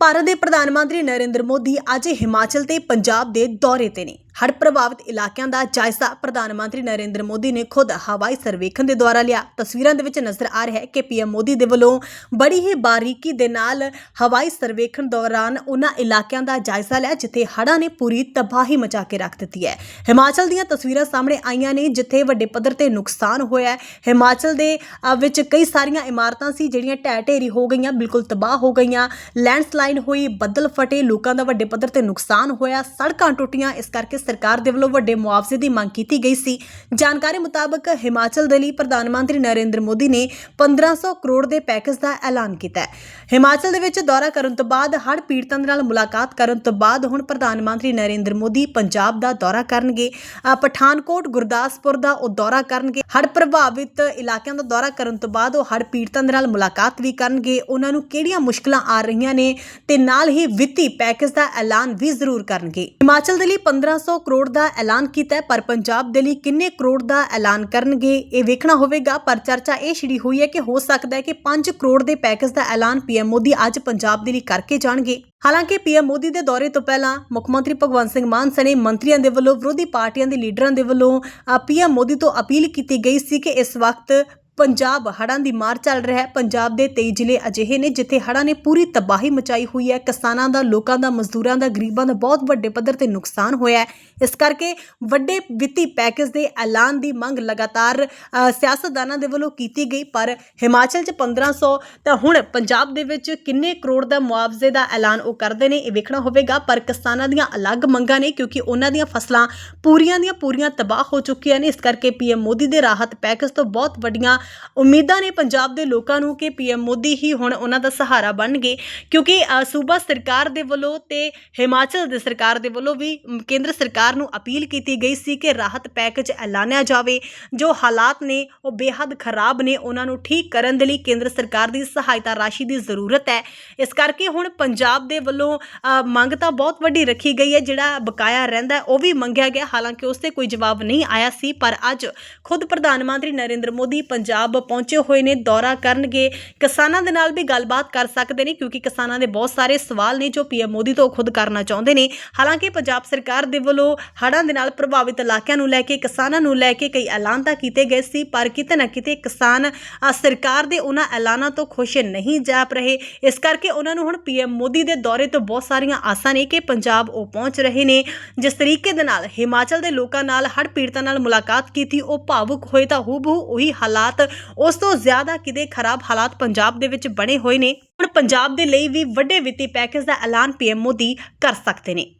ਭਾਰਤ ਦੇ ਪ੍ਰਧਾਨ ਮੰਤਰੀ ਨਰਿੰਦਰ ਮੋਦੀ ਅੱਜ ਹਿਮਾਚਲ ਤੇ ਪੰਜਾਬ ਦੇ ਦੌਰੇ ਤੇ ਨੇ। ਹੜ੍ਹ ਪ੍ਰਭਾਵਿਤ ਇਲਾਕਿਆਂ ਦਾ ਜਾਇਜ਼ਾ ਪ੍ਰਧਾਨ ਮੰਤਰੀ ਨਰਿੰਦਰ ਮੋਦੀ ਨੇ ਖੁਦ ਹਵਾਈ ਸਰਵੇਖਣ ਦੇ ਦੁਆਰਾ ਲਿਆ। ਤਸਵੀਰਾਂ ਦੇ ਵਿੱਚ ਨਜ਼ਰ ਆ ਰਿਹਾ ਹੈ ਕਿ ਪੀਐਮ ਮੋਦੀ ਦੇ ਵੱਲੋਂ ਬੜੀ ਹੀ ਬਾਰੀਕੀ ਦੇ ਨਾਲ ਹਵਾਈ ਸਰਵੇਖਣ ਦੌਰਾਨ ਉਹਨਾਂ ਇਲਾਕਿਆਂ ਦਾ ਜਾਇਜ਼ਾ ਲਿਆ, ਜਿੱਥੇ ਹੜ੍ਹਾਂ ਨੇ ਪੂਰੀ ਤਬਾਹੀ ਮਚਾ ਕੇ ਰੱਖ ਦਿੱਤੀ ਹੈ। ਹਿਮਾਚਲ ਦੀਆਂ ਤਸਵੀਰਾਂ ਸਾਹਮਣੇ ਆਈਆਂ ਨੇ, ਜਿੱਥੇ ਵੱਡੇ ਪੱਧਰ ਤੇ ਨੁਕਸਾਨ ਹੋਇਆ ਹੈ। ਹਿਮਾਚਲ ਦੇ ਵਿੱਚ ਕਈ ਸਾਰੀਆਂ ਇਮਾਰਤਾਂ ਸੀ, ਜਿਹੜੀਆਂ ਢਹਿ ਢੇਰੀ ਹੋ ਗਈਆਂ, ਬਿਲਕੁਲ ਤਬਾਹ ਹੋ ਗਈਆਂ। ਲੈਂਡਸਲਾਈਡ ਹੋਈ, ਬੱਦਲ ਫਟੇ, ਲੋਕਾਂ ਦਾ ਵੱਡੇ ਪੱਧਰ ਤੇ ਨੁਕਸਾਨ ਹੋਇਆ, ਸੜਕਾਂ ਟੁੱਟੀਆਂ, ਇਸ ਕਰਕੇ ਸਰਕਾਰ ਦੇ ਵੱਲੋਂ ਵੱਡੇ ਮੁਆਵਜ਼ੇ ਦੀ ਮੰਗ ਕੀਤੀ ਗਈ ਸੀ। ਜਾਣਕਾਰੀ ਮੁਤਾਬਕ ਹਿਮਾਚਲ ਦੇ ਲਈ ਪ੍ਰਧਾਨ ਮੰਤਰੀ ਨਰਿੰਦਰ ਮੋਦੀ ਨੇ 1500 ਕਰੋੜ ਦੇ ਪੈਕੇਜ ਦਾ ਐਲਾਨ ਕੀਤਾ ਹੈ। ਹਿਮਾਚਲ ਦੇ ਵਿੱਚ ਦੌਰਾ ਕਰਨ ਤੋਂ ਬਾਅਦ ਹੜ੍ਹ ਪੀੜਤਾਂ ਦੇ ਨਾਲ ਮੁਲਾਕਾਤ ਕਰਨ ਤੋਂ ਬਾਅਦ ਹੁਣ ਪ੍ਰਧਾਨ ਮੰਤਰੀ ਨਰਿੰਦਰ ਮੋਦੀ ਪੰਜਾਬ ਦਾ ਦੌਰਾ ਕਰਨਗੇ। ਪਠਾਨਕੋਟ, ਗੁਰਦਾਸਪੁਰ ਦਾ ਉਹ ਦੌਰਾ ਕਰਨਗੇ। ਹੜ੍ਹ ਪ੍ਰਭਾਵਿਤ ਇਲਾਕਿਆਂ ਦਾ ਦੌਰਾ ਕਰਨ ਤੋਂ ਬਾਅਦ ਉਹ ਹੜ੍ਹ ਪੀੜਤਾਂ ਦੇ ਨਾਲ ਮੁਲਾਕਾਤ ਵੀ ਕਰਨਗੇ। ਉਹਨਾਂ ਨੂੰ ਕਿਹੜੀਆਂ ਮੁਸ਼ਕਲਾਂ ਆ ਰਹੀਆਂ ਨੇ ਤੇ ਨਾਲ ਹੀ ਵਿੱਤੀ ਪੈਕੇਜ ਦਾ ਐਲਾਨ ਵੀ ਜ਼ਰੂਰ ਕਰਨਗੇ। ਹਿਮਾਚਲ ਦੇ ਲਈ 1500 ਕਰੋੜ ਦਾ ਐਲਾਨ ਕੀਤਾ ਪਰ ਪੰਜਾਬ ਦੇ ਲਈ ਕਿੰਨੇ ਕਰੋੜ ਦਾ ਐਲਾਨ ਕਰਨਗੇ, ਇਹ ਵੇਖਣਾ ਹੋਵੇਗਾ। ਪਰ ਚਰਚਾ ਇਹ ਛਿੜੀ ਹੋਈ ਹੈ ਕਿ ਹੋ ਸਕਦਾ ਹੈ ਕਿ 5 ਕਰੋੜ ਦੇ ਪੈਕੇਜ ਦਾ ਐਲਾਨ ਪੀਐਮ ਮੋਦੀ ਅੱਜ ਪੰਜਾਬ ਦੇ ਲਈ ਕਰਕੇ ਜਾਣਗੇ। ਹਾਲਾਂਕਿ ਪੀਐਮ ਮੋਦੀ ਦੇ ਦੌਰੇ ਤੋਂ ਪਹਿਲਾਂ ਮੁੱਖ ਮੰਤਰੀ ਭਗਵੰਤ ਸਿੰਘ ਮਾਨ ਸਣੇ ਮੰਤਰੀਆਂ ਦੇ ਵੱਲੋਂ ਵਿਰੋਧੀ ਪਾਰਟੀਆਂ ਦੇ ਲੀਡਰਾਂ ਦੇ ਵੱਲੋਂ ਪੀਐਮ ਮੋਦੀ ਤੋਂ ਅਪੀਲ ਕੀਤੀ ਗਈ ਸੀ ਕਿ ਇਸ ਵਕਤ ਪੰਜਾਬ ਹੜ੍ਹਾਂ ਦੀ ਮਾਰ ਚੱਲ ਰਿਹਾ ਹੈ। ਪੰਜਾਬ ਦੇ 23 ਜ਼ਿਲ੍ਹੇ ਅਜਿਹੇ ਨੇ ਜਿੱਥੇ ਹੜ੍ਹਾਂ ਨੇ ਪੂਰੀ ਤਬਾਹੀ ਮਚਾਈ ਹੋਈ ਹੈ। ਕਿਸਾਨਾਂ ਦਾ ਲੋਕਾਂ ਦਾ ਮਜ਼ਦੂਰਾਂ ਦਾ ਗਰੀਬਾਂ ਦਾ ਬਹੁਤ ਵੱਡੇ ਪੱਧਰ ਤੇ ਨੁਕਸਾਨ ਹੋਇਆ ਹੈ। ਇਸ ਕਰਕੇ ਵੱਡੇ ਵਿੱਤੀ ਪੈਕੇਜ ਦੇ ਐਲਾਨ ਦੀ ਮੰਗ ਲਗਾਤਾਰ ਅ, ਸਿਆਸਤਦਾਨਾਂ ਦੇ ਵੱਲੋਂ ਕੀਤੀ ਗਈ। ਪਰ ਹਿਮਾਚਲ 'ਚ 1500 ਤਾਂ ਹੁਣ ਪੰਜਾਬ ਦੇ ਵਿੱਚ ਕਿੰਨੇ ਕਰੋੜ ਦਾ ਮੁਆਵਜ਼ੇ ਦਾ ਐਲਾਨ ਉਹ ਕਰਦੇ ਨੇ ਇਹ ਵੇਖਣਾ ਹੋਵੇਗਾ। ਪਰ ਕਿਸਾਨਾਂ ਦੀਆਂ ਅਲੱਗ ਮੰਗਾਂ ਨੇ ਕਿਉਂਕਿ ਉਹਨਾਂ ਦੀਆਂ ਫਸਲਾਂ ਪੂਰੀਆਂ ਦੀਆਂ ਪੂਰੀਆਂ ਤਬਾਹ ਹੋ ਚੁੱਕੀਆਂ ਨੇ। ਇਸ ਕਰਕੇ ਪੀਐਮ ਮੋਦੀ ਦੇ ਰਾਹਤ ਪੈਕੇਜ ਤੋਂ ਬਹੁਤ ਵੱਡੀਆਂ ਉਮੀਦਾਂ ਨੇ ਪੰਜਾਬ ਦੇ ਲੋਕਾਂ ਨੂੰ ਕਿ ਪੀਐਮ ਮੋਦੀ ਹੀ ਹੁਣ ਉਹਨਾਂ ਦਾ ਸਹਾਰਾ ਬਣਨਗੇ ਕਿਉਂਕਿ ਸੂਬਾ ਸਰਕਾਰ ਦੇ ਵੱਲੋਂ ਤੇ ਹਿਮਾਚਲ ਦੇ ਸਰਕਾਰ ਦੇ ਵੱਲੋਂ ਵੀ ਕੇਂਦਰ ਸਰਕਾਰ ਨੂੰ ਅਪੀਲ ਕੀਤੀ ਗਈ ਸੀ ਕਿ ਰਾਹਤ ਪੈਕੇਜ ਐਲਾਨਿਆ ਜਾਵੇ। ਜੋ ਹਾਲਾਤ ਨੇ, ਉਹ ਬੇਹੱਦ ਖਰਾਬ ਨੇ। ਉਹਨਾਂ ਨੂੰ ਠੀਕ ਕਰਨ ਦੇ ਲਈ ਕੇਂਦਰ ਸਰਕਾਰ ਦੀ ਸਹਾਇਤਾ ਰਾਸ਼ੀ ਦੀ ਜ਼ਰੂਰਤ ਹੈ। ਇਸ ਕਰਕੇ ਹੁਣ ਪੰਜਾਬ ਦੇ ਵੱਲੋਂ ਮੰਗ ਤਾਂ ਬਹੁਤ ਵੱਡੀ ਰੱਖੀ ਗਈ ਹੈ। ਜਿਹੜਾ ਬਕਾਇਆ ਰਹਿੰਦਾ ਉਹ ਵੀ ਮੰਗਿਆ ਗਿਆ। ਹਾਲਾਂਕਿ ਉਸ ਤੇ ਕੋਈ ਜਵਾਬ ਨਹੀਂ ਆਇਆ ਸੀ, ਪਰ ਅੱਜ ਖੁਦ ਪ੍ਰਧਾਨ ਮੰਤਰੀ ਨਰਿੰਦਰ ਮੋਦੀ ਪੰਜਾਬ ਪੰਜਾਬ ਪਹੁੰਚੇ ਹੋਏ ਨੇ, ਦੌਰਾ ਕਰਨਗੇ। ਕਿਸਾਨਾਂ ਦੇ ਨਾਲ ਵੀ ਗੱਲਬਾਤ ਕਰ ਸਕਦੇ ਨੇ, ਕਿਉਂਕਿ ਕਿਸਾਨਾਂ ਦੇ ਬਹੁਤ ਸਾਰੇ ਸਵਾਲ ਨੇ ਜੋ ਪੀਐਮ ਮੋਦੀ ਤੋਂ ਖੁਦ ਕਰਨਾ ਚਾਹੁੰਦੇ ਨੇ। ਹਾਲਾਂਕਿ ਪੰਜਾਬ ਸਰਕਾਰ ਦੇ ਵੱਲੋਂ ਹੜ੍ਹਾਂ ਦੇ ਨਾਲ ਪ੍ਰਭਾਵਿਤ ਇਲਾਕਿਆਂ ਨੂੰ ਲੈ ਕੇ, ਕਿਸਾਨਾਂ ਨੂੰ ਲੈ ਕੇ ਕਈ ਐਲਾਨ ਤਾਂ ਕੀਤੇ ਗਏ ਸੀ, ਪਰ ਕਿਤੇ ਨਾ ਕਿਤੇ ਕਿਸਾਨ ਸਰਕਾਰ ਦੇ ਉਹਨਾਂ ਐਲਾਨਾਂ ਤੋਂ ਖੁਸ਼ ਨਹੀਂ ਜਾਪ ਰਹੇ। ਇਸ ਕਰਕੇ ਉਹਨਾਂ ਨੂੰ ਹੁਣ ਪੀਐਮ ਮੋਦੀ ਦੇ ਦੌਰੇ ਤੋਂ ਬਹੁਤ ਸਾਰੀਆਂ ਆਸਾਂ ਨੇ ਕਿ ਪੰਜਾਬ ਉਹ ਪਹੁੰਚ ਰਹੇ ਨੇ। ਜਿਸ ਤਰੀਕੇ ਦੇ ਨਾਲ ਹਿਮਾਚਲ ਦੇ ਲੋਕਾਂ ਨਾਲ, ਹੜ੍ਹ ਪੀੜਤਾਂ ਨਾਲ ਮੁਲਾਕਾਤ ਕੀਤੀ, ਉਹ ਭਾਵੁਕ ਹੋਏ ਤਾਂ ਹੂਬਹੂ ਉਹੀ ਹਾਲਾਤ ਉਸ ਤੋਂ ਜ਼ਿਆਦਾ ਕਿਤੇ ਖਰਾਬ ਹਾਲਾਤ ਪੰਜਾਬ ਦੇ ਵਿੱਚ ਬਣੇ ਹੋਏ ਨੇ। ਹੁਣ ਪੰਜਾਬ ਦੇ ਲਈ ਵੀ ਵੱਡੇ ਵਿੱਤੀ ਪੈਕੇਜ ਦਾ ਐਲਾਨ ਪੀਐਮ ਮੋਦੀ ਕਰ ਸਕਦੇ ਨੇ।